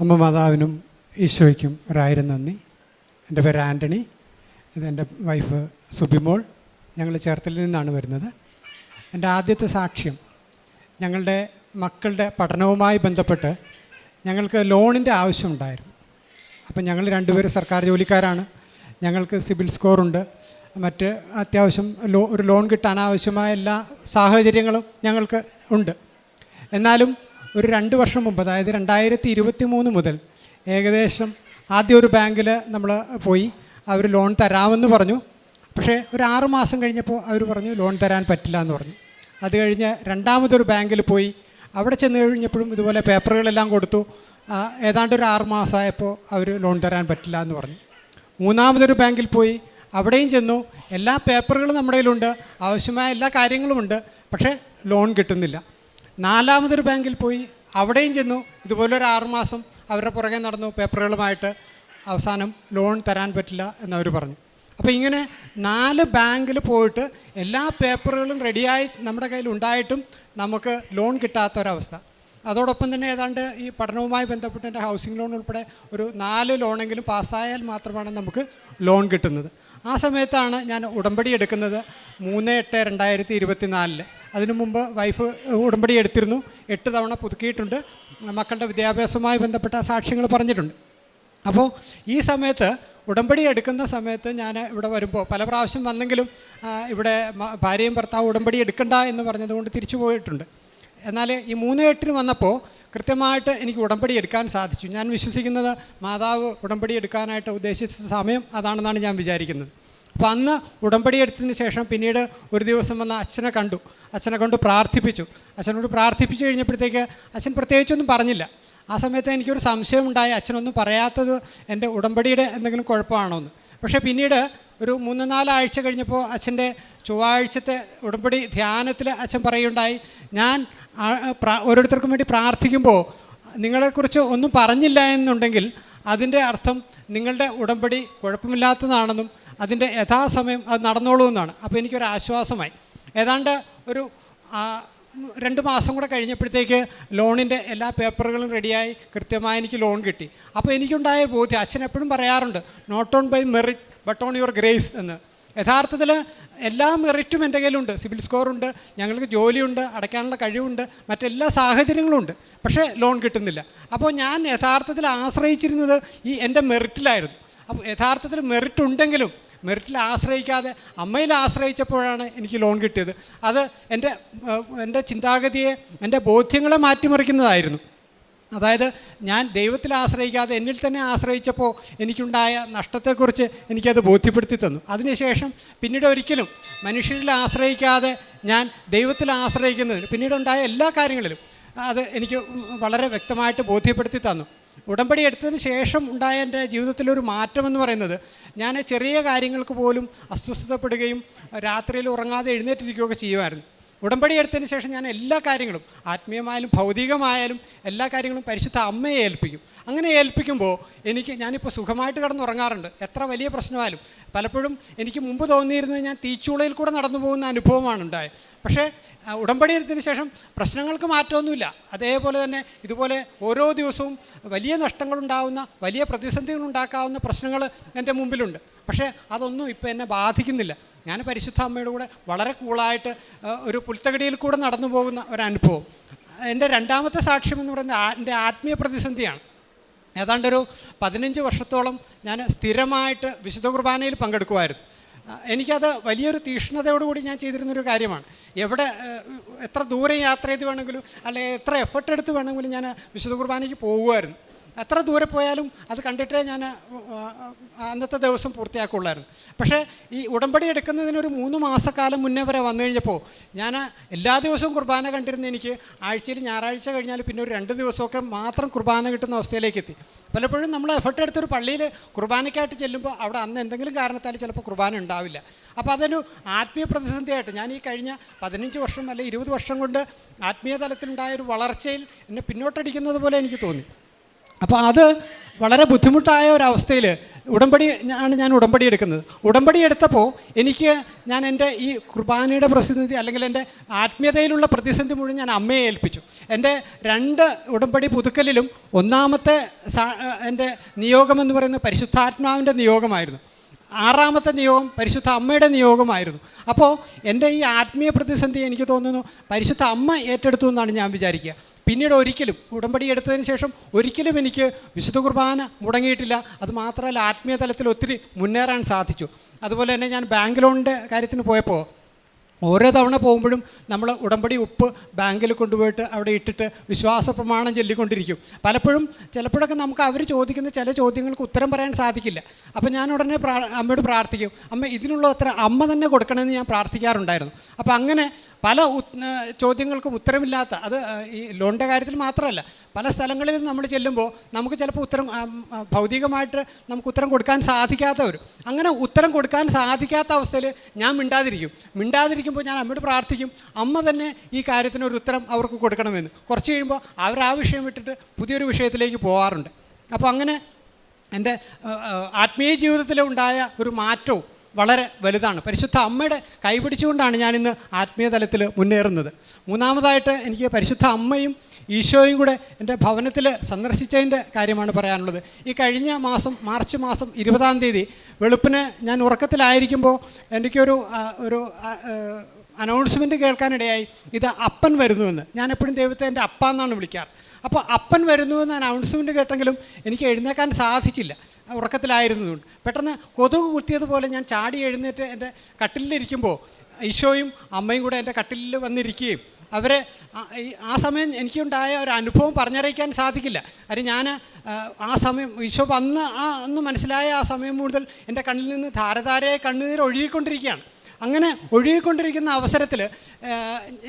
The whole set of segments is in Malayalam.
അമ്മ മാതാവിനും ഈശോയ്ക്കും ഒരായിരം നന്ദി. എന്റെ പേര് ആന്റണി. ഇതെന്റെ വൈഫ് സുബിമോൾ. ഞങ്ങൾ ചേർത്തലിൽ നിന്നാണ് വരുന്നത്. എന്റെ ആദ്യത്തെ സാക്ഷ്യം ഞങ്ങളുടെ മക്കളുടെ പഠനവുമായി ബന്ധപ്പെട്ട് ഞങ്ങൾക്ക് ലോണിന്റെ ആവശ്യമുണ്ടായിരുന്നു. അപ്പം ഞങ്ങൾ രണ്ടുപേരും സർക്കാർ ജോലിക്കാരാണ്. ഞങ്ങൾക്ക് സിബിൽ സ്കോറുണ്ട്. മറ്റ് അത്യാവശ്യം ലോ ഒരു ലോൺ കിട്ടാൻ ആവശ്യമായ എല്ലാ സാഹചര്യങ്ങളും ഞങ്ങൾക്ക് ഉണ്ട്. എന്നാലും ഒരു രണ്ട് വർഷം മുമ്പ് അതായത് രണ്ടായിരത്തി ഇരുപത്തി മൂന്ന് മുതൽ ഏകദേശം ആദ്യം ഒരു ബാങ്കിൽ നമ്മൾ പോയി അവർ ലോൺ തരാമെന്ന് പറഞ്ഞു. പക്ഷേ ഒരു ആറ് മാസം കഴിഞ്ഞപ്പോൾ അവർ പറഞ്ഞു ലോൺ തരാൻ പറ്റില്ല എന്ന് പറഞ്ഞു. അത് കഴിഞ്ഞ് രണ്ടാമതൊരു ബാങ്കിൽ പോയി. അവിടെ ചെന്ന് കഴിഞ്ഞപ്പോഴും ഇതുപോലെ പേപ്പറുകളെല്ലാം കൊടുത്തു. ഏതാണ്ട് ഒരു ആറ് മാസമായപ്പോൾ അവർ ലോൺ തരാൻ പറ്റില്ല എന്ന് പറഞ്ഞു. മൂന്നാമതൊരു ബാങ്കിൽ പോയി. അവിടെയും ചെന്നു. എല്ലാ പേപ്പറുകളും നമ്മുടെ കയ്യിലുണ്ട്. ആവശ്യമായ എല്ലാ കാര്യങ്ങളുമുണ്ട്. പക്ഷേ ലോൺ കിട്ടുന്നില്ല. നാലാമതൊരു ബാങ്കിൽ പോയി അവിടെയും ചെന്നു. ഇതുപോലെ ഒരു ആറുമാസം അവരുടെ പുറകെ നടന്നു. പേപ്പറുകളുമായിട്ട് അവസാനം ലോൺ തരാൻ പറ്റില്ല എന്നവർ പറഞ്ഞു. അപ്പോൾ ഇങ്ങനെ നാല് ബാങ്കിൽ പോയിട്ട് എല്ലാ പേപ്പറുകളും റെഡിയായി നമ്മുടെ കയ്യിൽ ഉണ്ടായിട്ടും നമുക്ക് ലോൺ കിട്ടാത്തൊരവസ്ഥ. അതോടൊപ്പം തന്നെ ഏതാണ്ട് ഈ പഠനവുമായി ബന്ധപ്പെട്ട് എന്റെ ഹൗസിംഗ് ലോൺ ഉൾപ്പെടെ ഒരു നാല് ലോണെങ്കിലും പാസ്സായാൽ മാത്രമാണ് നമുക്ക് ലോൺ കിട്ടുന്നത്. ആ സമയത്താണ് ഞാൻ ഉടമ്പടി എടുക്കുന്നത് മൂന്ന് എട്ട് രണ്ടായിരത്തി ഇരുപത്തി നാലിൽ അതിനു മുമ്പ് വൈഫ് ഉടമ്പടി എടുത്തിരുന്നു. എട്ട് തവണ പുതുക്കിയിട്ടുണ്ട്. മക്കളുടെ വിദ്യാഭ്യാസവുമായി ബന്ധപ്പെട്ട സാക്ഷ്യങ്ങൾ പറഞ്ഞിട്ടുണ്ട്. അപ്പോൾ ഈ സമയത്ത് ഉടമ്പടി എടുക്കുന്ന സമയത്ത് ഞാൻ ഇവിടെ വരുമ്പോൾ പല പ്രാവശ്യം വന്നെങ്കിലും ഇവിടെ ഭാര്യയും ഭർത്താവും ഉടമ്പടി എടുക്കണ്ട എന്ന് പറഞ്ഞതുകൊണ്ട് തിരിച്ചു പോയിട്ടുണ്ട്. എന്നാൽ ഈ മൂന്ന് എട്ടിന് വന്നപ്പോൾ കൃത്യമായിട്ട് എനിക്ക് ഉടമ്പടി എടുക്കാൻ സാധിച്ചു. ഞാൻ വിശ്വസിക്കുന്നത് മാതാവ് ഉടമ്പടി എടുക്കാനായിട്ട് ഉദ്ദേശിച്ച സമയം അതാണെന്നാണ് ഞാൻ വിചാരിക്കുന്നത്. അപ്പോൾ അന്ന് ഉടമ്പടി എടുത്തതിന് ശേഷം പിന്നീട് ഒരു ദിവസം വന്ന് അച്ഛനെ കണ്ടു. അച്ഛനെ കൊണ്ട് പ്രാർത്ഥിപ്പിച്ചു. അച്ഛനോട് പ്രാർത്ഥിപ്പിച്ചു കഴിഞ്ഞപ്പോഴത്തേക്ക് അച്ഛൻ പ്രത്യേകിച്ചൊന്നും പറഞ്ഞില്ല. ആ സമയത്ത് എനിക്കൊരു സംശയമുണ്ടായി. അച്ഛനൊന്നും പറയാത്തത് എന്റെ ഉടമ്പടിയുടെ എന്തെങ്കിലും കുഴപ്പമാണോ എന്ന് പക്ഷേ പിന്നീട് ഒരു മൂന്ന് നാലാഴ്ച കഴിഞ്ഞപ്പോൾ അച്ഛന്റെ ചൊവ്വാഴ്ചത്തെ ഉടമ്പടി ധ്യാനത്തിൽ അച്ഛൻ പറയുണ്ടായി ഞാൻ ഓരോരുത്തർക്കും വേണ്ടി പ്രാർത്ഥിക്കുമ്പോൾ നിങ്ങളെക്കുറിച്ച് ഒന്നും പറഞ്ഞില്ല എന്നുണ്ടെങ്കിൽ അതിന്റെ അർത്ഥം നിങ്ങളുടെ ഉടമ്പടി കുഴപ്പമില്ലാത്തതാണെന്നും അതിന്റെ യഥാസമയം അത് നടന്നോളൂ എന്നാണ്. അപ്പോൾ എനിക്കൊരു ആശ്വാസമായി. ഏതാണ്ട് ഒരു രണ്ട് മാസം കൂടെ കഴിഞ്ഞപ്പോഴത്തേക്ക് ലോണിന്റെ എല്ലാ പേപ്പറുകളും റെഡിയായി. കൃത്യമായി എനിക്ക് ലോൺ കിട്ടി. അപ്പോൾ എനിക്കുണ്ടായ ബോധ്യം അച്ഛൻ എപ്പോഴും പറയാറുണ്ട് not on by merit but on your grace എന്ന്. യഥാർത്ഥത്തിൽ എല്ലാ മെറിറ്റും എന്റെ കയ്യിലുണ്ട്. സിവിൽ സ്കോറുണ്ട് ഞങ്ങൾക്ക് ജോലിയുണ്ട് അടയ്ക്കാനുള്ള കഴിവുണ്ട് മറ്റെല്ലാ സാഹചര്യങ്ങളും ഉണ്ട് പക്ഷേ ലോൺ കിട്ടുന്നില്ല. അപ്പോൾ ഞാൻ യഥാർത്ഥത്തിൽ ആശ്രയിച്ചിരുന്നത് ഈ എന്റെ മെറിറ്റിലായിരുന്നു അപ്പോൾ യഥാർത്ഥത്തിൽ മെറിറ്റ് ഉണ്ടെങ്കിലും മെറിറ്റിൽ ആശ്രയിക്കാതെ അമ്മയിൽ ആശ്രയിച്ചപ്പോഴാണ് എനിക്ക് ലോൺ കിട്ടിയത്. അത് എന്റെ എന്റെ ചിന്താഗതിയെ എന്റെ ബോധ്യങ്ങളെ മാറ്റിമറിക്കുന്നതായിരുന്നു. അതായത് ഞാൻ ദൈവത്തിൽ ആശ്രയിക്കാതെ എന്നിൽ തന്നെ ആശ്രയിച്ചപ്പോൾ എനിക്കുണ്ടായ നഷ്ടത്തെക്കുറിച്ച് എനിക്കത് ബോധ്യപ്പെടുത്തി തന്നു. അതിനുശേഷം പിന്നീട് ഒരിക്കലും മനുഷ്യരിൽ ആശ്രയിക്കാതെ ഞാൻ ദൈവത്തിൽ ആശ്രയിക്കുന്നതിന് പിന്നീടുണ്ടായ എല്ലാ കാര്യങ്ങളിലും അത് എനിക്ക് വളരെ വ്യക്തമായിട്ട് ബോധ്യപ്പെടുത്തി തന്നു. ഉടമ്പടി എടുത്തതിന് ശേഷം ഉണ്ടായ എന്റെ ജീവിതത്തിലൊരു മാറ്റമെന്ന് പറയുന്നത് ഞാൻ ചെറിയ കാര്യങ്ങൾക്ക് പോലും അസ്വസ്ഥതപ്പെടുകയും രാത്രിയിൽ ഉറങ്ങാതെ എഴുന്നേറ്റിരിക്കുകയൊക്കെ ചെയ്യുമായിരുന്നു. ഉടമ്പടി എടുത്തതിന് ശേഷം ഞാൻ എല്ലാ കാര്യങ്ങളും ആത്മീയമായാലും ഭൗതികമായാലും എല്ലാ കാര്യങ്ങളും പരിശുദ്ധ അമ്മയെ ഏൽപ്പിക്കും. അങ്ങനെ ഏൽപ്പിക്കുമ്പോൾ എനിക്ക് ഞാനിപ്പോൾ സുഖമായിട്ട് കിടന്നുറങ്ങാറുണ്ട്. എത്ര വലിയ പ്രശ്നമായാലും. പലപ്പോഴും എനിക്ക് മുമ്പ് തോന്നിയിരുന്നത് ഞാൻ തീച്ചുളയിൽ കൂടെ നടന്നു പോകുന്ന അനുഭവമാണ് ഉണ്ടായത്. പക്ഷേ ഉടമ്പടി എടുത്തതിന് ശേഷം പ്രശ്നങ്ങൾക്ക് മാറ്റമൊന്നുമില്ല. അതേപോലെ തന്നെ ഇതുപോലെ ഓരോ ദിവസവും വലിയ നഷ്ടങ്ങളുണ്ടാവുന്ന വലിയ പ്രതിസന്ധികൾ ഉണ്ടാക്കാവുന്ന പ്രശ്നങ്ങൾ എന്റെ മുമ്പിലുണ്ട്. പക്ഷേ അതൊന്നും ഇപ്പോൾ എന്നെ ബാധിക്കുന്നില്ല. ഞാൻ പരിശുദ്ധ അമ്മയുടെ കൂടെ വളരെ കൂളായിട്ട് ഒരു പുൽത്തകടിയിൽ കൂടെ നടന്നു പോകുന്ന ഒരനുഭവം. എന്റെ രണ്ടാമത്തെ സാക്ഷ്യം എന്ന് പറയുന്നത് എന്റെ ആത്മീയ പ്രതിസന്ധിയാണ്. ഏതാണ്ടൊരു പതിനഞ്ച് വർഷത്തോളം ഞാൻ സ്ഥിരമായിട്ട് വിശുദ്ധ കുർബാനയിൽ പങ്കെടുക്കുമായിരുന്നു. എനിക്കത് വലിയൊരു തീക്ഷ്ണതയോടുകൂടി ഞാൻ ചെയ്തിരുന്നൊരു കാര്യമാണ്. എവിടെ എത്ര ദൂരം യാത്ര ചെയ്ത് വേണമെങ്കിലും അല്ലെങ്കിൽ എത്ര എഫർട്ട് എടുത്ത് വേണമെങ്കിലും ഞാൻ വിശുദ്ധ കുർബാനയ്ക്ക് പോകുമായിരുന്നു എത്ര ദൂരെ പോയാലും അത് കണ്ടിട്ടേ ഞാൻ അന്നത്തെ ദിവസം പൂർത്തിയാക്കുള്ളായിരുന്നു. പക്ഷേ ഈ ഉടമ്പടി എടുക്കുന്നതിനൊരു മൂന്ന് മാസക്കാലം മുന്നേ വരെ വന്നു കഴിഞ്ഞപ്പോൾ ഞാൻ എല്ലാ ദിവസവും കുർബാന കണ്ടിരുന്ന എനിക്ക് ആഴ്ചയിൽ ഞായറാഴ്ച കഴിഞ്ഞാൽ പിന്നെ ഒരു രണ്ട് ദിവസമൊക്കെ മാത്രം കുർബാന കിട്ടുന്ന അവസ്ഥയിലേക്ക് എത്തി. പലപ്പോഴും നമ്മൾ എഫർട്ട് എടുത്തൊരു പള്ളിയിൽ കുർബാനയ്ക്കായിട്ട് ചെല്ലുമ്പോൾ അവിടെ അന്ന് എന്തെങ്കിലും കാരണത്താൽ ചിലപ്പോൾ കുർബാന ഉണ്ടാവില്ല. അപ്പോൾ അതൊരു ആത്മീയ പ്രതിസന്ധിയായിട്ട് ഞാൻ ഈ കഴിഞ്ഞ പതിനഞ്ച് വർഷം അല്ലെങ്കിൽ ഇരുപത് വർഷം കൊണ്ട് ആത്മീയ തലത്തിലുണ്ടായ ഒരു വളർച്ചയിൽ എന്നെ പിന്നോട്ടടിക്കുന്നത് പോലെ എനിക്ക് തോന്നി. അപ്പോൾ അത് വളരെ ബുദ്ധിമുട്ടായ ഒരവസ്ഥയിൽ ഉടമ്പടി ആണ് ഞാൻ ഉടമ്പടി എടുക്കുന്നത്. ഉടമ്പടി എടുത്തപ്പോൾ എനിക്ക് ഞാൻ എന്റെ ഈ കുർബാനയുടെ പ്രതിസന്ധി അല്ലെങ്കിൽ എന്റെ ആത്മീയതയിലുള്ള പ്രതിസന്ധി മുഴുവൻ ഞാൻ അമ്മയെ ഏൽപ്പിച്ചു. എന്റെ രണ്ട് ഉടമ്പടി പുതുക്കലിലും ഒന്നാമത്തെ എന്റെ നിയോഗം എന്ന് പറയുന്നത് പരിശുദ്ധാത്മാവിന്റെ നിയോഗമായിരുന്നു. ആറാമത്തെ നിയോഗം പരിശുദ്ധ അമ്മയുടെ നിയോഗമായിരുന്നു. അപ്പോൾ എന്റെ ഈ ആത്മീയ പ്രതിസന്ധി എനിക്ക് തോന്നുന്നു പരിശുദ്ധ അമ്മ ഏറ്റെടുത്തു എന്നാണ് ഞാൻ വിചാരിക്കുക. പിന്നീട് ഒരിക്കലും ഉടമ്പടി എടുത്തതിന് ശേഷം ഒരിക്കലും എനിക്ക് വിശുദ്ധ കുർബാന മുടങ്ങിയിട്ടില്ല. അത് മാത്രമല്ല ആത്മീയ തലത്തിൽ ഒത്തിരി മുന്നേറാൻ സാധിച്ചു. അതുപോലെ തന്നെ ഞാൻ ബാങ്ക് ലോണിന്റെ കാര്യത്തിന് പോയപ്പോൾ ഓരോ തവണ പോകുമ്പോഴും നമ്മൾ ഉടമ്പടി ഉപ്പ് ബാങ്കിൽ കൊണ്ടുപോയിട്ട് അവിടെ ഇട്ടിട്ട് വിശ്വാസ പ്രമാണം ചൊല്ലിക്കൊണ്ടിരിക്കും. പലപ്പോഴും ചിലപ്പോഴൊക്കെ നമുക്ക് അവർ ചോദിക്കുന്ന ചില ചോദ്യങ്ങൾക്ക് ഉത്തരം പറയാൻ സാധിക്കില്ല. അപ്പോൾ ഞാൻ ഉടനെ അമ്മയോട് പ്രാർത്ഥിക്കും അമ്മ ഇതിനുള്ള ഉത്തരം അമ്മ തന്നെ കൊടുക്കണമെന്ന് ഞാൻ പ്രാർത്ഥിക്കാറുണ്ടായിരുന്നു. അപ്പോൾ അങ്ങനെ പല ചോദ്യങ്ങൾക്കും ഉത്തരമില്ലാത്ത അത് ഈ ലോണിന്റെ കാര്യത്തിൽ മാത്രമല്ല പല സ്ഥലങ്ങളിൽ നമ്മൾ ചെല്ലുമ്പോൾ നമുക്ക് ചിലപ്പോൾ ഉത്തരം ഭൗതികമായിട്ട് നമുക്ക് ഉത്തരം കൊടുക്കാൻ സാധിക്കാത്തവർ അങ്ങനെ ഉത്തരം കൊടുക്കാൻ സാധിക്കാത്ത അവസ്ഥയിൽ ഞാൻ മിണ്ടാതിരിക്കും. മിണ്ടാതിരിക്കുമ്പോൾ ഞാൻ അമ്മയോട് പ്രാർത്ഥിക്കും അമ്മ തന്നെ ഈ കാര്യത്തിന് ഒരു ഉത്തരം അവർക്ക് കൊടുക്കണമെന്ന്. കുറച്ച് കഴിയുമ്പോൾ അവർ ആ വിഷയം വിട്ടിട്ട് പുതിയൊരു വിഷയത്തിലേക്ക് പോകാറുണ്ട് അപ്പോൾ അങ്ങനെ എന്റെ ആത്മീയ ജീവിതത്തിൽ ഉണ്ടായ ഒരു മാറ്റവും വളരെ വലുതാണ്. പരിശുദ്ധ അമ്മയുടെ കൈപിടിച്ചുകൊണ്ടാണ് ഞാനിന്ന് ആത്മീയ തലത്തിൽ മുന്നേറുന്നത്. മൂന്നാമതായിട്ട് എനിക്ക് പരിശുദ്ധ അമ്മയും ഈശോയും കൂടെ എന്റെ ഭവനത്തിൽ സന്ദർശിച്ചതിന്റെ കാര്യമാണ് പറയാനുള്ളത്. ഈ കഴിഞ്ഞ മാസം മാർച്ച് മാസം ഇരുപതാം തീയതി വെളുപ്പിന് ഞാൻ ഉറക്കത്തിലായിരിക്കുമ്പോൾ എനിക്കൊരു ഒരു അനൗൺസ്മെന്റ് കേൾക്കാനിടയായി ഇത് അപ്പൻ വരുന്നുവെന്ന്. ഞാൻ എപ്പോഴും ദൈവത്തെ എന്റെ അപ്പ എന്നാണ് വിളിക്കാറ്. അപ്പോൾ അപ്പൻ വരുന്നുവെന്ന് അനൗൺസ്മെന്റ് കേട്ടെങ്കിലും എനിക്ക് എഴുന്നേക്കാൻ സാധിച്ചില്ല. ഉറക്കത്തിലായിരുന്നതുകൊണ്ട് പെട്ടെന്ന് കൊതുക് കുത്തിയതുപോലെ ഞാൻ ചാടി എഴുന്നേറ്റ് എന്റെ കട്ടിലിരിക്കുമ്പോൾ ഈശോയും അമ്മയും കൂടെ എന്റെ കട്ടിലിൽ വന്നിരിക്കുകയും അവരെ ആ- സമയം എനിക്കുണ്ടായ ഒരു അനുഭവം പറഞ്ഞറിയിക്കാൻ സാധിക്കില്ല. കാര്യം ഞാൻ ആ സമയം ഈശോ വന്ന് ആ അന്ന് മനസ്സിലായ ആ സമയം മുതൽ എന്റെ കണ്ണിൽ നിന്ന് ധാരധാരയായി കണ്ണുനീർ ഒഴുകിക്കൊണ്ടിരിക്കുകയാണ്. അങ്ങനെ ഒഴുകിക്കൊണ്ടിരിക്കുന്ന അവസരത്തിൽ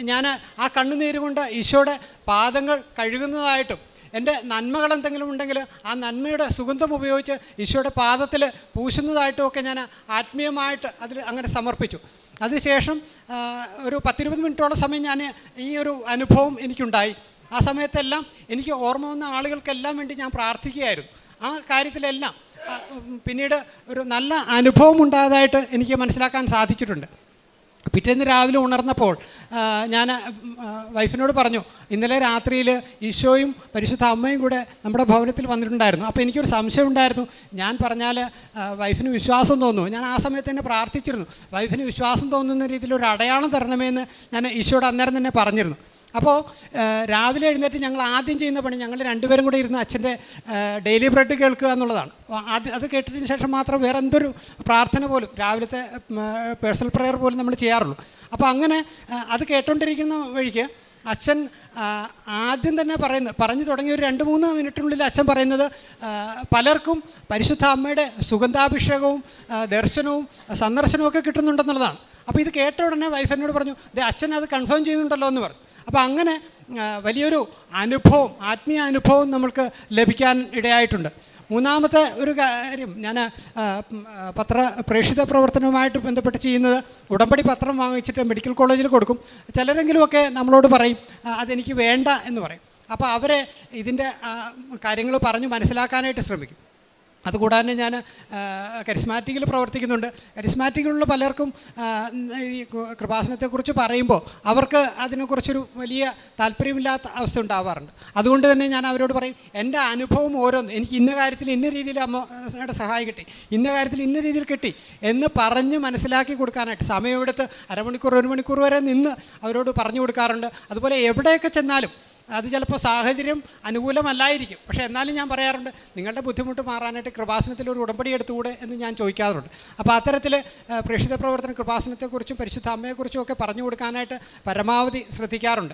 ഞാൻ ആ കണ്ണുനീര് കൊണ്ട് ഈശോയുടെ പാദങ്ങൾ കഴുകുന്നതായിട്ടും എന്റെ നന്മകൾ എന്തെങ്കിലും ഉണ്ടെങ്കിൽ ആ നന്മയുടെ സുഗന്ധം ഉപയോഗിച്ച് ഈശോയുടെ പാദത്തിൽ പൂശുന്നതായിട്ടും ഒക്കെ ഞാൻ ആത്മീയമായിട്ട് അതിൽ അങ്ങനെ സമർപ്പിച്ചു. അതിനുശേഷം ഒരു പത്തിരുപത് മിനിറ്റോളം സമയം ഞാൻ ഈ ഒരു അനുഭവം എനിക്കുണ്ടായി. ആ സമയത്തെല്ലാം എനിക്ക് ഓർമ്മ വന്ന ആളുകൾക്കെല്ലാം വേണ്ടി ഞാൻ പ്രാർത്ഥിക്കുകയായിരുന്നു. ആ കാര്യത്തിലെല്ലാം പിന്നീട് ഒരു നല്ല അനുഭവം ഉണ്ടായതായിട്ട് എനിക്ക് മനസ്സിലാക്കാൻ സാധിച്ചിട്ടുണ്ട്. പിറ്റേന്ന് രാവിലെ ഉണർന്നപ്പോൾ ഞാൻ വൈഫിനോട് പറഞ്ഞു ഇന്നലെ രാത്രിയിൽ ഈശോയും പരിശുദ്ധ അമ്മയും കൂടെ നമ്മുടെ ഭവനത്തിൽ വന്നിട്ടുണ്ടായിരുന്നു. അപ്പോൾ എനിക്കൊരു സംശയം ഉണ്ടായിരുന്നു. ഞാൻ പറഞ്ഞാൽ വൈഫിന് വിശ്വാസം തോന്നുന്നു. ഞാൻ ആ സമയത്ത് തന്നെ പ്രാർത്ഥിച്ചിരുന്നു. വൈഫിന് വിശ്വാസം തോന്നുന്ന രീതിയിൽ ഒരു അടയാളം തരണമെന്ന് ഞാൻ ഈശോയോട് അന്നേരം തന്നെ പറഞ്ഞിരുന്നു. അപ്പോൾ രാവിലെ എഴുന്നേറ്റ് ഞങ്ങൾ ആദ്യം ചെയ്യുന്ന പണി ഞങ്ങൾ രണ്ടുപേരും കൂടെ ഇരുന്ന് അച്ഛന്റെ ഡെയിലി ബ്രെഡ് കേൾക്കുക എന്നുള്ളതാണ്. അത് അത് കേട്ടതിന് ശേഷം മാത്രം വേറെ എന്തൊരു പ്രാർത്ഥന പോലും രാവിലത്തെ പേഴ്സണൽ പ്രെയർ പോലും നമ്മൾ ചെയ്യാറുള്ളൂ. അപ്പോൾ അങ്ങനെ അത് കേട്ടുകൊണ്ടിരിക്കുന്ന വഴിക്ക് അച്ഛൻ ആദ്യം തന്നെ പറയുന്നത് പറഞ്ഞു തുടങ്ങിയ ഒരു രണ്ട് മൂന്ന് മിനിറ്റിനുള്ളിൽ അച്ഛൻ പറയുന്നത് പലർക്കും പരിശുദ്ധ അമ്മയുടെ സുഗന്ധാഭിഷേകവും ദർശനവും സന്ദർശനവും ഒക്കെ കിട്ടുന്നുണ്ടെന്നുള്ളതാണ്. അപ്പോൾ ഇത് കേട്ട ഉടനെ വൈഫ് എന്നോട് പറഞ്ഞു അച്ഛൻ അത് കൺഫേം ചെയ്യുന്നുണ്ടല്ലോ എന്ന് പറഞ്ഞു. അപ്പോൾ അങ്ങനെ വലിയൊരു അനുഭവം ആത്മീയ അനുഭവം നമ്മൾക്ക് ലഭിക്കാൻ ഇടയായിട്ടുണ്ട്. മൂന്നാമത്തെ ഒരു കാര്യം ഞാൻ പത്ര പ്രേക്ഷിത പ്രവർത്തനവുമായിട്ട് ബന്ധപ്പെട്ട് ചെയ്യുന്നത് ഉടമ്പടി പത്രം വാങ്ങിച്ചിട്ട് മെഡിക്കൽ കോളേജിൽ കൊടുക്കും. ചിലരെങ്കിലുമൊക്കെ നമ്മളോട് പറയും അതെനിക്ക് വേണ്ട എന്ന് പറയും. അപ്പോൾ അവരെ ഇതിന്റെ കാര്യങ്ങൾ പറഞ്ഞ് മനസ്സിലാക്കാനായിട്ട് ശ്രമിക്കും. അതുകൂടാതെ ഞാൻ കരിസ്മാറ്റിക്കിൽ പ്രവർത്തിക്കുന്നുണ്ട്. കരിസ്മാറ്റിക്കിലുള്ള പലർക്കും ഈ കൃപാസനത്തെക്കുറിച്ച് പറയുമ്പോൾ അവർക്ക് അതിനെക്കുറിച്ചൊരു വലിയ താല്പര്യമില്ലാത്ത അവസ്ഥ ഉണ്ടാവാറുണ്ട്. അതുകൊണ്ട് തന്നെ ഞാൻ അവരോട് പറയും എന്റെ അനുഭവം ഓരോന്ന് എനിക്ക് ഇന്ന കാര്യത്തിൽ ഇന്ന രീതിയിൽ അമ്മയുടെ സഹായം കിട്ടി ഇന്ന കാര്യത്തിൽ ഇന്ന രീതിയിൽ കിട്ടി എന്ന് പറഞ്ഞ് മനസ്സിലാക്കി കൊടുക്കാനായിട്ട് സമയമെടുത്ത് അരമണിക്കൂർ ഒരു മണിക്കൂർ വരെ നിന്ന് അവരോട് പറഞ്ഞു കൊടുക്കാറുണ്ട്. അതുപോലെ എവിടെയൊക്കെ ചെന്നാലും അത് ചിലപ്പോൾ സാഹചര്യം അനുകൂലമല്ലായിരിക്കും. പക്ഷേ എന്നാലും ഞാൻ പറയാറുണ്ട് നിങ്ങളുടെ ബുദ്ധിമുട്ട് മാറാനായിട്ട് കൃപാസനത്തിൽ ഒരു ഉടമ്പടി എടുത്തുകൂടെ എന്ന് ഞാൻ ചോദിക്കാറുണ്ട്. അപ്പോൾ അത്തരത്തിൽ പ്രേക്ഷിത പ്രവർത്തന കൃപാസനത്തെക്കുറിച്ചും പരിശുദ്ധ അമ്മയെക്കുറിച്ചും ഒക്കെ പറഞ്ഞു കൊടുക്കാനായിട്ട് പരമാവധി ശ്രദ്ധിക്കാറുണ്ട്.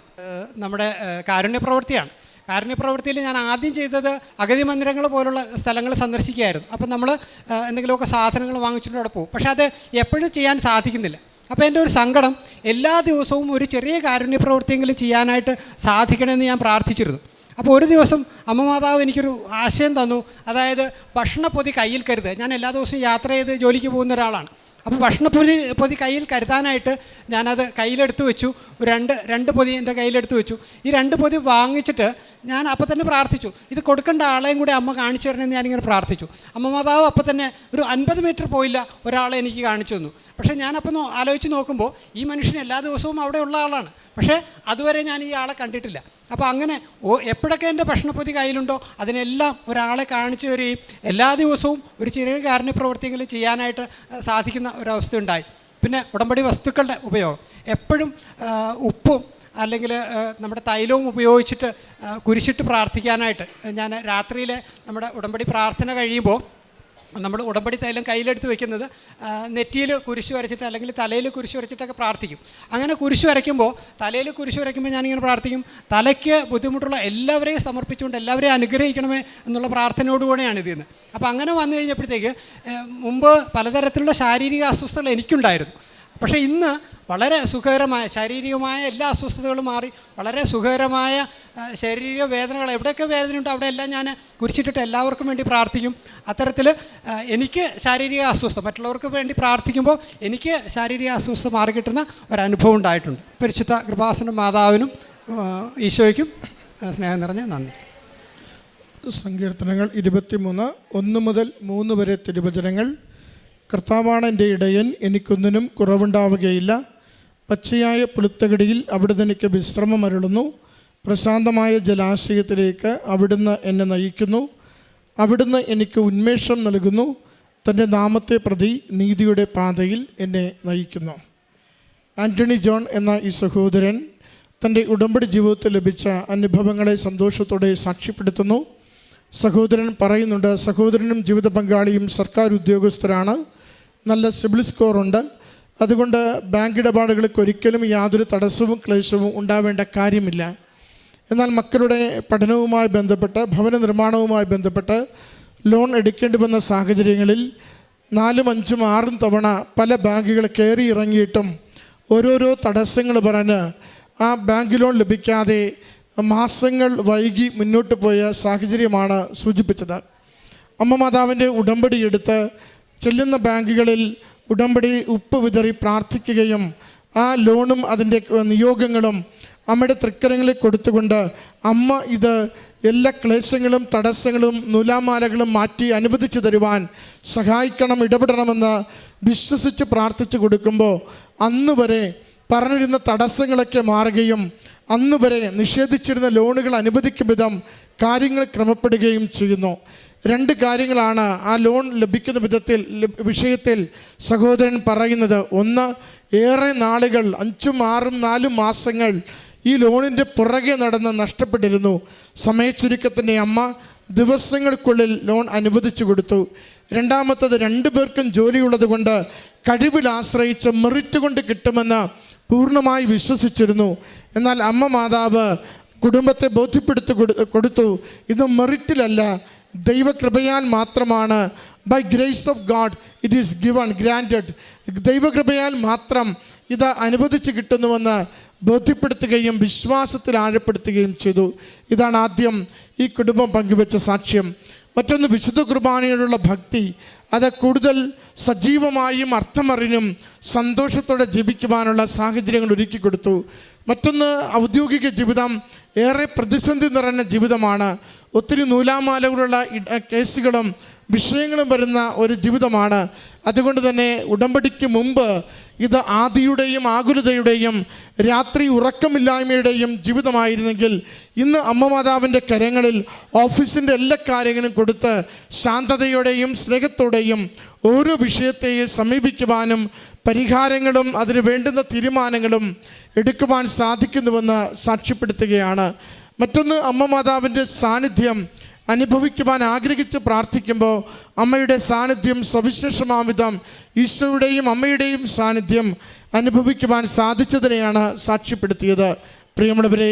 നമ്മുടെ കാരുണ്യപ്രവൃത്തിയാണ്. കാരുണ്യ പ്രവൃത്തിയാണ് കാരുണ്യ ഞാൻ ആദ്യം ചെയ്തത് അഗതി മന്ദിരങ്ങൾ പോലുള്ള സ്ഥലങ്ങൾ സന്ദർശിക്കുകയായിരുന്നു. അപ്പം നമ്മൾ എന്തെങ്കിലുമൊക്കെ സാധനങ്ങൾ വാങ്ങിച്ചിട്ട് അവിടെ പോകും. പക്ഷേ അത് എപ്പോഴും ചെയ്യാൻ സാധിക്കുന്നില്ല. അപ്പോൾ എന്റെ ഒരു സങ്കടം എല്ലാ ദിവസവും ഒരു ചെറിയ കാരുണ്യ പ്രവൃത്തിയെങ്കിലും ചെയ്യാനായിട്ട് സാധിക്കണമെന്ന് ഞാൻ പ്രാർത്ഥിച്ചിരുന്നു. അപ്പോൾ ഒരു ദിവസം അമ്മ മാതാവ് എനിക്കൊരു ആശയം തന്നു. അതായത് ഭക്ഷണപ്പൊതി കയ്യിൽ കരുത്. ഞാൻ എല്ലാ ദിവസവും യാത്ര ചെയ്ത് ജോലിക്ക് പോകുന്ന ഒരാളാണ്. അപ്പോൾ ഭക്ഷണപ്പൊതി പൊതി കയ്യിൽ കരുതാനായിട്ട് ഞാനത് കയ്യിലെടുത്ത് വെച്ചു. രണ്ട് രണ്ട് പൊതി എന്റെ കയ്യിലെടുത്ത് വെച്ചു. ഈ രണ്ട് പൊതി വാങ്ങിച്ചിട്ട് ഞാൻ അപ്പം തന്നെ പ്രാർത്ഥിച്ചു. ഇത് കൊടുക്കേണ്ട ആളെയും കൂടി അമ്മ കാണിച്ചു തരണമെന്ന് ഞാനിങ്ങനെ പ്രാർത്ഥിച്ചു. അമ്മ മാതാവ് അപ്പം തന്നെ ഒരു അൻപത് മീറ്റർ പോയില്ല ഒരാളെ എനിക്ക് കാണിച്ചു തന്നു. പക്ഷേ ഞാനപ്പം ആലോചിച്ച് നോക്കുമ്പോൾ ഈ മനുഷ്യൻ എല്ലാ ദിവസവും അവിടെ ഉള്ള ആളാണ്. പക്ഷേ അതുവരെ ഞാൻ ഈ ആളെ കണ്ടിട്ടില്ല. അപ്പോൾ അങ്ങനെ എപ്പോഴൊക്കെ എന്റെ ഭക്ഷണപ്പൊതി കയ്യിലുണ്ടോ അതിനെല്ലാം ഒരാളെ കാണിച്ചു തരികയും എല്ലാ ദിവസവും ഒരു ചെറിയ കാരുണ്യ പ്രവൃത്തിയെങ്കിലും ചെയ്യാനായിട്ട് സാധിക്കുന്ന ഒരവസ്ഥ ഉണ്ടായി. പിന്നെ ഉടമ്പടി വസ്തുക്കളുടെ ഉപയോഗം. എപ്പോഴും ഉപ്പും അല്ലെങ്കിൽ നമ്മുടെ തൈലവും ഉപയോഗിച്ചിട്ട് കുരിശിട്ട് പ്രാർത്ഥിക്കാനായിട്ട് ഞാൻ രാത്രിയിലെ നമ്മുടെ ഉടമ്പടി പ്രാർത്ഥന കഴിയുമ്പോൾ നമ്മൾ ഉടമ്പടി തൈലം കയ്യിലെടുത്ത് വെക്കുന്നത് നെറ്റിയിൽ കുരിശ് വരച്ചിട്ട് അല്ലെങ്കിൽ തലയിൽ കുരിശ് വരച്ചിട്ടൊക്കെ പ്രാർത്ഥിക്കും. അങ്ങനെ കുരിശ് വരയ്ക്കുമ്പോൾ തലയിൽ കുരിശ് വരയ്ക്കുമ്പോൾ ഞാനിങ്ങനെ പ്രാർത്ഥിക്കും തലയ്ക്ക് ബുദ്ധിമുട്ടുള്ള എല്ലാവരെയും സമർപ്പിച്ചുകൊണ്ട് എല്ലാവരെയും അനുഗ്രഹിക്കണമേ എന്നുള്ള പ്രാർത്ഥനയോടുകൂടെയാണ് ഇത് ചെയ്യുന്നത്. അപ്പോൾ അങ്ങനെ വന്നു കഴിഞ്ഞപ്പോഴത്തേക്ക് മുമ്പ് പലതരത്തിലുള്ള ശാരീരിക അസ്വസ്ഥതകൾ എനിക്കുണ്ടായിരുന്നു. പക്ഷേ ഇന്ന് വളരെ സുഖകരമായ ശാരീരികമായ എല്ലാ അസ്വസ്ഥതകളും മാറി വളരെ സുഖകരമായ ശാരീരിക വേദനകൾ എവിടെയൊക്കെ അവിടെ എല്ലാം ഞാൻ കുരിച്ചിട്ടിട്ട് എല്ലാവർക്കും വേണ്ടി പ്രാർത്ഥിക്കും. അത്തരത്തിൽ എനിക്ക് ശാരീരിക അസ്വസ്ഥത മറ്റുള്ളവർക്ക് വേണ്ടി പ്രാർത്ഥിക്കുമ്പോൾ എനിക്ക് ശാരീരിക അസ്വസ്ഥത മാറിക്കിട്ടുന്ന ഒരനുഭവം ഉണ്ടായിട്ടുണ്ട്. പരിശുദ്ധ കൃപാസന മാതാവിനും ഈശോയ്ക്കും സ്നേഹം നിറഞ്ഞ നന്ദി. സങ്കീർത്തനങ്ങൾ ഇരുപത്തിമൂന്ന് ഒന്ന് മുതൽ മൂന്ന് വരെ തിരുവചനങ്ങൾ. കർത്താവാണ് എന്റെ ഇടയൻ എനിക്കൊന്നിനും കുറവുണ്ടാവുകയില്ല. പച്ചയായ പുളുത്തകടിയിൽ അവിടുന്ന് എനിക്ക് വിശ്രമം അരുളുന്നു. പ്രശാന്തമായ ജലാശയത്തിലേക്ക് അവിടുന്ന് എന്നെ നയിക്കുന്നു. അവിടുന്ന് എനിക്ക് ഉന്മേഷം നൽകുന്നു. തന്റെ നാമത്തെ പ്രതി നീതിയുടെ പാതയിൽ എന്നെ നയിക്കുന്നു. ആന്റണി ജോൺ എന്ന ഈ സഹോദരൻ തന്റെ ഉടമ്പടി ജീവിതത്തിൽ ലഭിച്ച അനുഭവങ്ങളെ സന്തോഷത്തോടെ സാക്ഷ്യപ്പെടുത്തുന്നു. സഹോദരൻ പറയുന്നുണ്ട് സഹോദരനും ജീവിത പങ്കാളിയും സർക്കാർ ഉദ്യോഗസ്ഥരാണ് നല്ല സിബിൽ സ്കോറുണ്ട് അതുകൊണ്ട് ബാങ്ക് ഇടപാടുകൾക്ക് ഒരിക്കലും യാതൊരു തടസ്സവും ക്ലേശവും ഉണ്ടാവേണ്ട കാര്യമില്ല. എന്നാൽ മക്കളുടെ പഠനവുമായി ബന്ധപ്പെട്ട് ഭവന നിർമ്മാണവുമായി ബന്ധപ്പെട്ട് ലോൺ എടുക്കേണ്ടി വന്ന സാഹചര്യങ്ങളിൽ നാലും അഞ്ചും ആറും തവണ പല ബാങ്കുകൾ കയറി ഇറങ്ങിയിട്ടും ഓരോരോ തടസ്സങ്ങൾ പറഞ്ഞ് ആ ബാങ്ക് ലോൺ ലഭിക്കാതെ മാസങ്ങൾ വൈകി മുന്നോട്ട് പോയ സാഹചര്യമാണ് സൂചിപ്പിച്ചത്. അമ്മ മാതാവിന്റെ ഉടമ്പടി എടുത്ത് ചെല്ലുന്ന ബാങ്കുകളിൽ ഉടമ്പടി ഉപ്പ് വിതറി പ്രാർത്ഥിക്കുകയും ആ ലോണും അതിന്റെ നിയോഗങ്ങളും അമ്മയുടെ തൃക്കരങ്ങളിൽ കൊടുത്തുകൊണ്ട് അമ്മ ഇത് എല്ലാ ക്ലേശങ്ങളും തടസ്സങ്ങളും നൂലാമാലകളും മാറ്റി അനുവദിച്ചു തരുവാൻ സഹായിക്കണം ഇടപെടണമെന്ന് വിശ്വസിച്ച് പ്രാർത്ഥിച്ചു കൊടുക്കുമ്പോൾ അന്ന് വരെ പറഞ്ഞിരുന്ന തടസ്സങ്ങളൊക്കെ മാറുകയും അന്ന് വരെ നിഷേധിച്ചിരുന്ന ലോണുകൾ അനുവദിക്കും വിധം കാര്യങ്ങൾ ക്രമപ്പെടുകയും ചെയ്യുന്നു. രണ്ട് കാര്യങ്ങളാണ് ആ ലോൺ ലഭിക്കുന്ന വിധത്തിൽ വിഷയത്തിൽ സഹോദരൻ പറയുന്നത്. ഒന്ന് ഏറെ നാളുകൾ അഞ്ചും ആറും നാലും മാസങ്ങൾ ഈ ലോണിന്റെ പുറകെ നടന്ന് നഷ്ടപ്പെട്ടിരുന്നു. സമയച്ചുരുക്കത്തിന്റെ അമ്മ ദിവസങ്ങൾക്കുള്ളിൽ ലോൺ അനുവദിച്ചു കൊടുത്തു. രണ്ടാമത്തത് രണ്ടു പേർക്കും ജോലിയുള്ളത് കൊണ്ട് കഴിവിൽ ആശ്രയിച്ച് മെറിറ്റ് കൊണ്ട് കിട്ടുമെന്ന് പൂർണമായി വിശ്വസിച്ചിരുന്നു. എന്നാൽ അമ്മ മാതാവ് കുടുംബത്തെ ബോധ്യപ്പെടുത്തി കൊടുത്തു. ഇത് മെറിറ്റിലല്ല ദൈവകൃപയാൽ മാത്രമാണ് by grace of God it is given granted ദൈവകൃപയാൽ മാത്രം ഇത് അനുവദിച്ച് കിട്ടുന്നുവെന്ന് ബോധ്യപ്പെടുത്തുകയും വിശ്വാസത്തിൽ ആഴപ്പെടുത്തുകയും ചെയ്തു. ഇതാണ് ആദ്യം ഈ കുടുംബം പങ്കുവെച്ച സാക്ഷ്യം. മറ്റൊന്ന് വിശുദ്ധ കുർബാനയോടുള്ള ഭക്തി. അത് കൂടുതൽ സജീവമായും അർത്ഥമറിഞ്ഞും സന്തോഷത്തോടെ ജീവിക്കുവാനുള്ള സാഹചര്യങ്ങൾ ഒരുക്കി കൊടുത്തു. മറ്റൊന്ന് ഔദ്യോഗിക ജീവിതം. ഏറെ പ്രതിസന്ധി നിറഞ്ഞ ജീവിതമാണ്. ഒത്തിരി നൂലാമാലകളുള്ള കേസുകളും വിഷയങ്ങളും വരുന്ന ഒരു ജീവിതമാണ്. അതുകൊണ്ട് തന്നെ ഉടമ്പടിക്ക് മുമ്പ് ഇത് ആദിയുടെയും ആകുലതയുടെയും രാത്രി ഉറക്കമില്ലായ്മയുടെയും ജീവിതമായിരുന്നെങ്കിൽ ഇന്ന് അമ്മ മാതാവിന്റെ കരങ്ങളിൽ ഓഫീസിന്റെ എല്ലാ കാര്യങ്ങളും കൊടുത്ത് ശാന്തതയോടെയും സ്നേഹത്തോടെയും ഓരോ വിഷയത്തെയും സമീപിക്കുവാനും പരിഹാരങ്ങളും അതിന് വേണ്ടുന്ന തീരുമാനങ്ങളും എടുക്കുവാൻ സാധിക്കുന്നുവെന്ന് സാക്ഷ്യപ്പെടുത്തുകയാണ് മറ്റൊന്ന് അമ്മ മാതാവിന്റെ സാന്നിധ്യം അനുഭവിക്കുവാൻ ആഗ്രഹിച്ച് പ്രാർത്ഥിക്കുമ്പോൾ അമ്മയുടെ സാന്നിധ്യം സവിശേഷമാവിധം ഈശോയുടെയും അമ്മയുടെയും സാന്നിധ്യം അനുഭവിക്കുവാൻ സാധിച്ചതിനെയാണ് സാക്ഷ്യപ്പെടുത്തിയത്. പ്രിയമുള്ളവരെ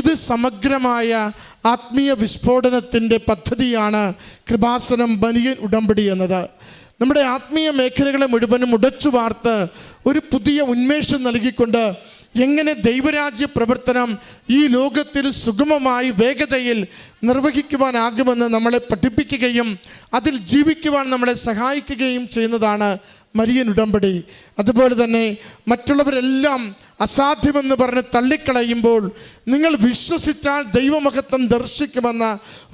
ഇത് സമഗ്രമായ ആത്മീയ വിസ്ഫോടനത്തിന്റെ പദ്ധതിയാണ് കൃപാസനം ബനിയൻ ഉടമ്പടി എന്നത്. നമ്മുടെ ആത്മീയ മേഖലകളെ മുഴുവനും ഉടച്ചു വാർത്ത് ഒരു പുതിയ ഉന്മേഷം നൽകിക്കൊണ്ട് എങ്ങനെ ദൈവരാജ്യ പ്രവർത്തനം ഈ ലോകത്തിൽ സുഗമമായി വേഗതയിൽ നിർവഹിക്കുവാനാകുമെന്ന് നമ്മളെ പഠിപ്പിക്കുകയും അതിൽ ജീവിക്കുവാൻ നമ്മളെ സഹായിക്കുകയും ചെയ്യുന്നതാണ് മരിയൻ ഉടമ്പടി. അതുപോലെ തന്നെ മറ്റുള്ളവരെല്ലാം അസാധ്യമെന്ന് പറഞ്ഞ് തള്ളിക്കളയുമ്പോൾ നിങ്ങൾ വിശ്വസിച്ചാൽ ദൈവമഹത്വം ദർശിക്കുമെന്ന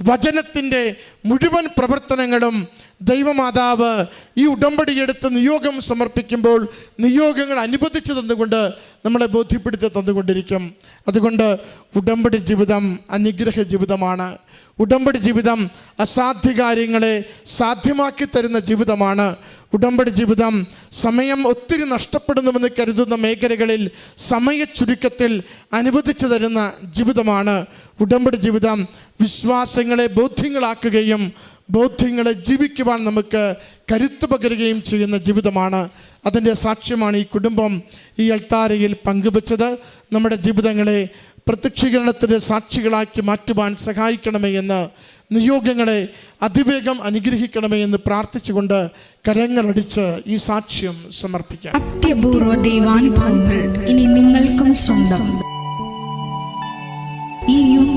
വചനത്തിന്റെ മുഴുവൻ പ്രവർത്തനങ്ങളും ദൈവമാതാവ് ഈ ഉടമ്പടി ഉടമ്പടിയെടുത്ത് നിയോഗം സമർപ്പിക്കുമ്പോൾ നിയോഗങ്ങൾ അനുബന്ധിച്ച് തന്നുകൊണ്ട് നമ്മളെ ബോധ്യപ്പെടുത്തി തന്നുകൊണ്ടിരിക്കും. അതുകൊണ്ട് ഉടമ്പടി ജീവിതം അനുഗ്രഹ ജീവിതമാണ്. ഉടമ്പടി ജീവിതം അസാധ്യ കാര്യങ്ങളെ സാധ്യമാക്കി തരുന്ന ജീവിതമാണ്. ഉടമ്പടി ജീവിതം സമയം ഒത്തിരി നഷ്ടപ്പെടുന്നുവെന്ന് കരുതുന്ന മേഖലകളിൽ സമയ ചുരുക്കത്തിൽ അനുവദിച്ചു തരുന്ന ജീവിതമാണ്. ഉടമ്പടി ജീവിതം വിശ്വാസങ്ങളെ ബോധ്യങ്ങളാക്കുകയും ബോധ്യങ്ങളെ ജീവിക്കുവാൻ നമുക്ക് കരുത്ത് പകരുകയും ചെയ്യുന്ന ജീവിതമാണ്. അതിന്റെ സാക്ഷ്യമാണ് ഈ കുടുംബം ഈ അൾത്താരയിൽ പങ്കുവച്ചത്. നമ്മുടെ ജീവിതങ്ങളെ പ്രത്യക്ഷീകരണത്തിന്റെ സാക്ഷികളാക്കി മാറ്റുവാൻ സഹായിക്കണമേ എന്ന് നിയോഗങ്ങളെ അതിവേഗം അനുഗ്രഹിക്കണമേ എന്ന് പ്രാർത്ഥിച്ചുകൊണ്ട് കരങ്ങളടിച്ച് ഈ സാക്ഷ്യം സമർപ്പിക്കാം. അത്യപൂർവ ദൈവാനുഭവങ്ങൾ ഇനി നിങ്ങൾക്കും സ്വന്തം. ഈ